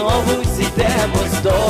Novos e temos dor.